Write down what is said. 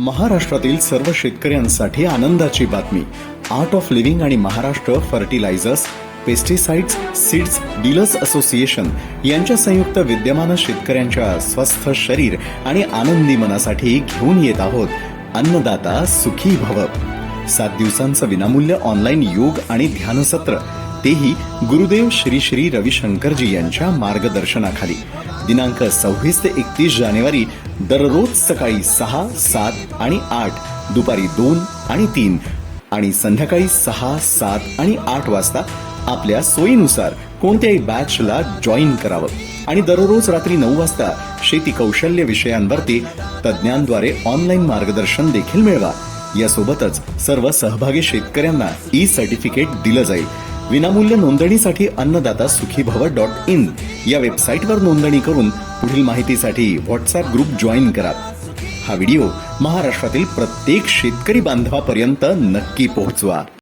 महाराष्ट्रातील सर्व शेतकऱ्यांसाठी आनंदाची बातमी. आर्ट ऑफ लिव्हिंग आणि Maharashtra fertilisers pesticides seeds dealers association यांच्या संयुक्त विद्यमानं शेतकऱ्यांच्या स्वस्थ शरीर आणि आनंदी मनासाठी घेऊन येत आहोत अन्नदाता सुखी भव. सात दिवसांचं विनामूल्य ऑनलाईन योग आणि ध्यानसत्र. तेही गुरुदेव श्री श्री रविशंकरजी यांच्या मार्गदर्शनाखाली. दिनांक सव्वीस ते एकतीस जानेवारी दररोज सकाळी सहा सात आणि आठ दुपारी दोन आणि तीन आणि संध्याकाळी सहा सात आणि आठ वाजता आपल्या सोयीनुसार कोणत्याही बॅचला जॉईन करावं. आणि दररोज रात्री नऊ वाजता शेती कौशल्य विषयांवरती तज्ज्ञांद्वारे ऑनलाईन मार्गदर्शन देखील मिळवा. यासोबतच सर्व सहभागी शेतकऱ्यांना ई सर्टिफिकेट दिलं जाईल. विनामूल्य नोंदणीसाठी अन्नदाता सुखी भव डॉट इन. या वेबसाईटवर नोंदणी करून पुढील माहितीसाठी व्हॉट्सअप ग्रुप जॉईन करा. हा व्हिडिओ महाराष्ट्रातील प्रत्येक शेतकरी बांधवापर्यंत नक्की पोहोचवा.